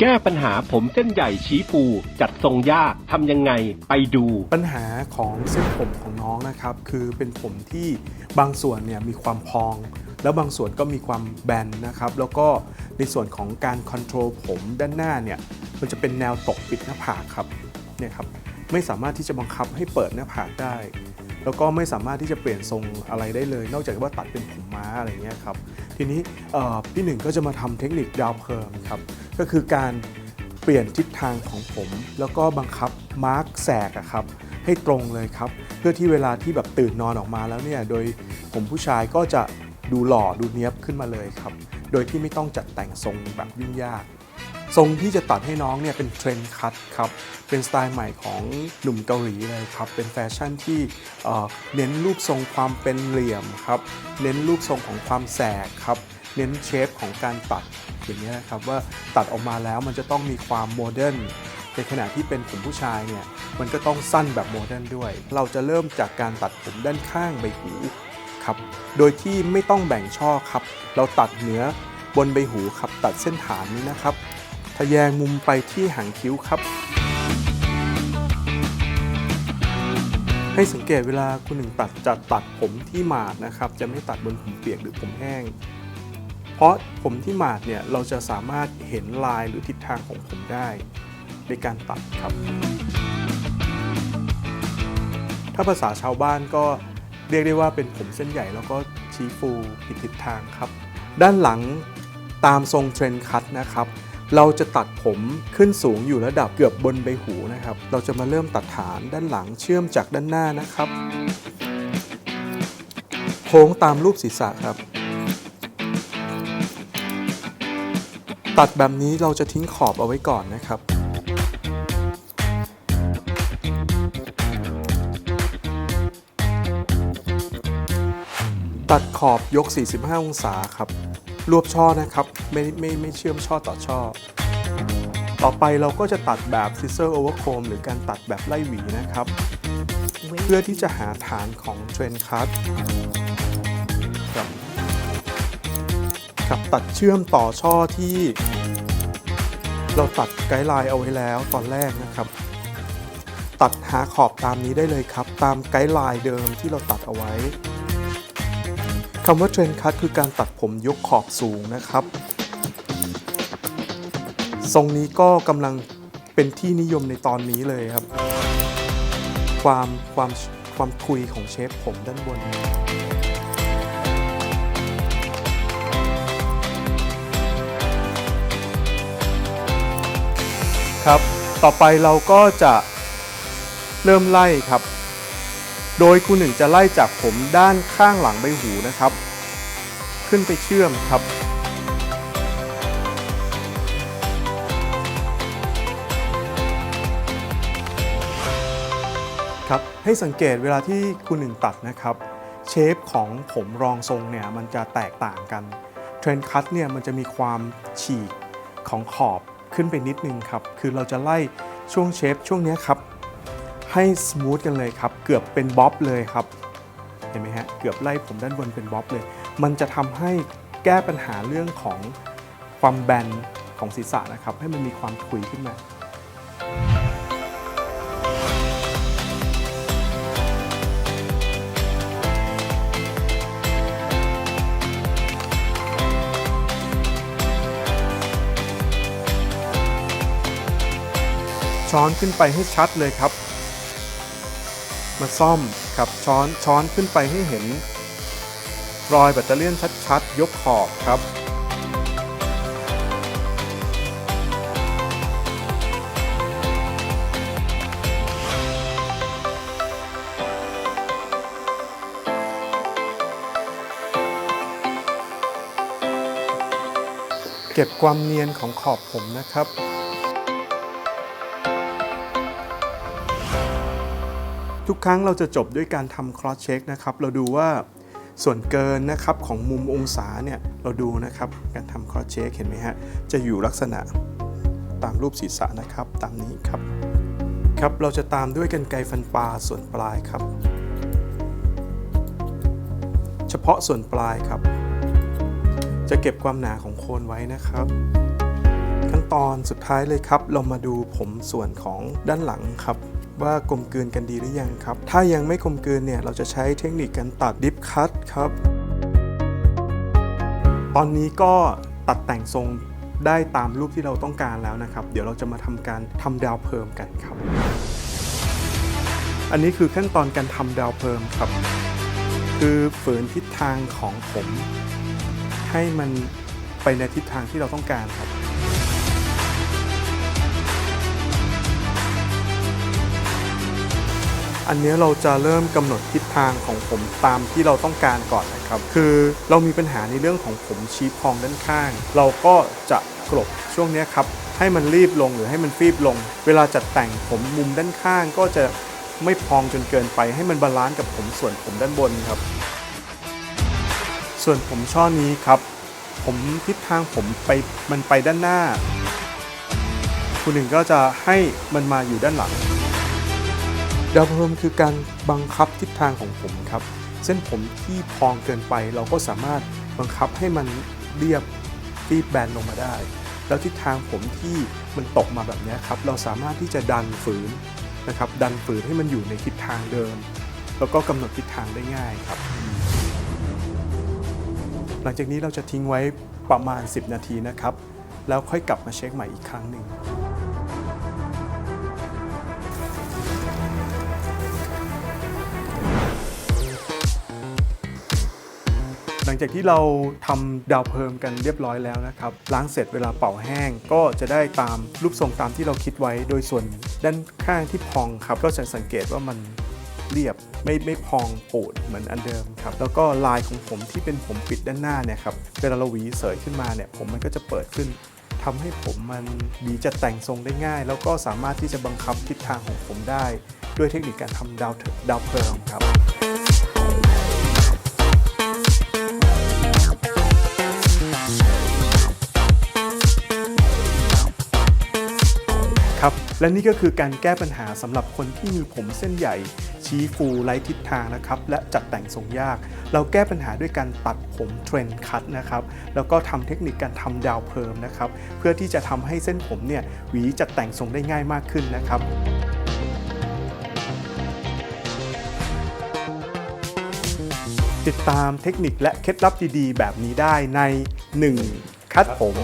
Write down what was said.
แก้ปัญหาผมเส้นใหญ่ชี้ฟู จัดทรงยากทำยังไงไปดู ปัญหาของเส้นผมของน้องนะครับ คือเป็นผมที่บางส่วนเนี่ยมีความพอง แล้วบางส่วนก็มีความแบนนะครับ แล้วก็ในส่วนของการคอนโทรลผมด้านหน้าเนี่ยมันจะเป็นแนวตกปิดหน้าผากครับเนี่ยครับไม่สามารถที่จะบังคับให้เปิดหน้าผากได้ แล้วก็ไม่สามารถที่จะเปลี่ยนทรงอะไรได้เลย นอกจากว่าตัดเป็นผมม้าอะไรเงี้ยครับทีนี้พี่หนึ่งก็จะมาทำเทคนิคดาวเพิร์มครับ ก็คือการเปลี่ยนทิศทางของผม แล้วก็บังคับมาร์กแสกอะครับให้ตรงเลยครับ เพื่อที่เวลาที่แบบตื่นนอนออกมาแล้วเนี่ยโดยผมผู้ชายก็จะดูหล่อดูเนี้ยบขึ้นมาเลยครับ โดยที่ไม่ต้องจัดแต่งทรงแบบยุ่งยากทรงที่จะตัดให้น้องเนี่ยเป็นเทรนด์คัตครับ เป็นสไตล์ใหม่ของหนุ่มเกาหลีเลยครับ เป็นแฟชั่นที่เเน้นรูปทรงความเป็นเหลี่ยมครับ เน้นรูปทรงของความแสกครับ เน้นเชฟของการตัด อย่างนี้นะครับว่าตัดออกมาแล้วมันจะต้องมีความโมเดิร์นในขณะที่เป็นผมผู้ชายเนี่ยมันก็ต้องสั้นแบบโมเดิร์นด้วย เราจะเริ่มจากการตัดผมด้านข้างใบหูครับโดยที่ไม่ต้องแบ่งช่อครับ เราตัดเหนือบนใบหูครับตัดเส้นฐานนี้นะครับทะแยงมุมไปที่หางคิ้วครับ ให้สังเกตเวลาคุณหนึ่งตัดจะตัดผมที่หมาดนะครับ จะไม่ตัดบนผมเปียกหรือผมแห้ง เพราะผมที่หมาดเนี่ยเราจะสามารถเห็นลายหรือทิศทางของผมได้ในการตัดครับ ถ้าภาษาชาวบ้านก็เรียกได้ว่าเป็นผมเส้นใหญ่แล้วก็ชี้ฟูผิดทิศทางครับ ด้านหลังตามทรงเทรนคัตนะครับ เราจะตัดผมขึ้นสูงอยู่ระดับเกือบบนใบหูนะครับ เราจะมาเริ่มตัดฐานด้านหลังเชื่อมจากด้านหน้านะครับ โค้งตามรูปศีรษะครับ ตัดแบบนี้เราจะทิ้งขอบเอาไว้ก่อนนะครับ ตัดขอบยก 45 องศาครับ รวบช่อนะครับ ไม่ไม่ไม่เชื่อมช่อต่อช่อ ต่อไปเราก็จะตัดแบบ scissor over comb หรือการตัดแบบไล่หวีนะครับ เพื่อที่จะหาฐานของเทรนคัต ครับตัดเชื่อมต่อช่อที่ เราตัดไกด์ไลน์เอาไว้แล้วตอนแรกนะครับ ตัดหาขอบตามนี้ได้เลยครับ ตามไกด์ไลน์เดิมที่เราตัดเอาไว้คำว่าเทรนคัตคือการตัดผมยกขอบสูงนะครับ ทรงนี้ก็กำลังเป็นที่นิยมในตอนนี้เลยครับ ความความความทุยของเชฟผมด้านบน ครับ ต่อไปเราก็จะเริ่มไล่ครับ โดยคุณหนึ่งจะไล่จากผมด้านข้างหลังใบหูนะครับ ขึ้นไปเชื่อมครับ ครับ ให้สังเกตเวลาที่คุณหนึ่งตัดนะครับ เชฟของผมรองทรงเนี่ยมันจะแตกต่างกัน เทรนคัตเนี่ยมันจะมีความฉีกของขอบ ขึ้นไปนิดนึงครับ คือเราจะไล่ช่วงเชฟช่วงนี้ครับ ให้สมูทกันเลยครับ เกือบเป็นบ๊อบเลยครับ เห็นไหมฮะ เกือบไล่ผมด้านบนเป็นบ๊อบเลย มันจะทำให้แก้ปัญหาเรื่องของความแบนของศีรษะนะครับ ให้มันมีความถุยขึ้นมา ช้อนขึ้นไปให้ชัดเลยครับ มาซ่อมครับช้อนช้อนขึ้นไปให้เห็น รอยแบตเตอเลี่ยนชัดๆ ยกขอบครับเก็บความเนียนของขอบผมนะครับ ทุกครั้งเราจะจบด้วยการทำ cross check นะครับ เราดูว่าส่วนเกินนะครับของมุมองศาเนี่ยเราดูนะครับการทำ cross check เห็นไหมฮะจะอยู่ลักษณะตามรูปศีรษะนะครับตามนี้ครับครับเราจะตามด้วยกันไกฟันปลาส่วนปลายครับ เฉพาะส่วนปลายครับ จะเก็บความหนาของโคนไว้นะครับ ขั้นตอนสุดท้ายเลยครับ เรามาดูผมส่วนของด้านหลังครับ ว่ากลมกลืนกันดีหรือยังครับ ถ้ายังไม่กลมกลืนเนี่ยเราจะใช้เทคนิคการตัดดิฟคัตครับ ตอนนี้ก็ตัดแต่งทรงได้ตามรูปที่เราต้องการแล้วนะครับ เดี๋ยวเราจะมาทำการทำดาวเพิ่มกันครับ อันนี้คือขั้นตอนการทำดาวเพิ่มครับ คือฝืนทิศทางของผม ให้มันไปในทิศทางที่เราต้องการครับ อันนี้เราจะเริ่มกำหนดทิศทางของผมตามที่เราต้องการก่อนนะครับ คือเรามีปัญหาในเรื่องของผมชี้พองด้านข้าง เราก็จะกลบช่วงนี้ครับให้มันรีบลงหรือให้มันฟีบลง เวลาจัดแต่งผมมุมด้านข้างก็จะไม่พองจนเกินไป ให้มันบาลานซ์กับผมส่วนผมด้านบนครับ ส่วนผมช่อนี้ครับ ผมทิศทางผมไปมันไปด้านหน้าคุณหนึ่งก็จะให้มันมาอยู่ด้านหลัง ดาวเพิ่มคือการบังคับทิศทางของผมครับ เส้นผมที่พองเกินไปเราก็สามารถบังคับให้มันเรียบรีบแบนลงมาได้ แล้วทิศทางผมที่มันตกมาแบบนี้ครับ เราสามารถที่จะดันฝืนนะครับ ดันฝืนให้มันอยู่ในทิศทางเดิม แล้วก็กำหนดทิศทางได้ง่ายครับ หลังจากนี้เราจะทิ้งไว้ประมาณ 10 นาทีนะครับ แล้วค่อยกลับมาเช็คใหม่อีกครั้งหนึ่ง หลังจากที่เราทำดาวเพิ่มกันเรียบร้อยแล้วนะครับล้างเสร็จเวลาเป่าแห้ง ก็จะได้ตามรูปทรงตามที่เราคิดไว้ โดยส่วนด้านข้างที่พองครับก็จะสังเกตว่ามันเรียบไม่ไม่พองปูดเหมือนอันเดิมครับแล้วก็ลายของผมที่เป็นผมปิดด้านหน้าเนี่ยครับเวลาเราหวีเสยขึ้นมาเนี่ยผมมันก็จะเปิดขึ้นทำให้ผมมันหวีจะแต่งทรงได้ง่าย แล้วก็สามารถที่จะบังคับทิศทางของผมได้ ด้วยเทคนิคการทำดาวเทิดาวเพิ่มครับ และนี่ก็คือการแก้ปัญหาสำหรับคนที่มีผมเส้นใหญ่ ชี้ฟูไร้ทิศทางนะครับและจัดแต่งทรงยาก เราแก้ปัญหาด้วยการตัดผมเทรนด์คัตนะครับแล้วก็ทำเทคนิคการทำดาวเพิ่มนะครับเพื่อที่จะทำให้เส้นผมเนี่ยหวีจัดแต่งทรงได้ง่ายมากขึ้นนะครับติดตามเทคนิคและเคล็ดลับดีๆ แบบนี้ได้ใน 1. คัดผม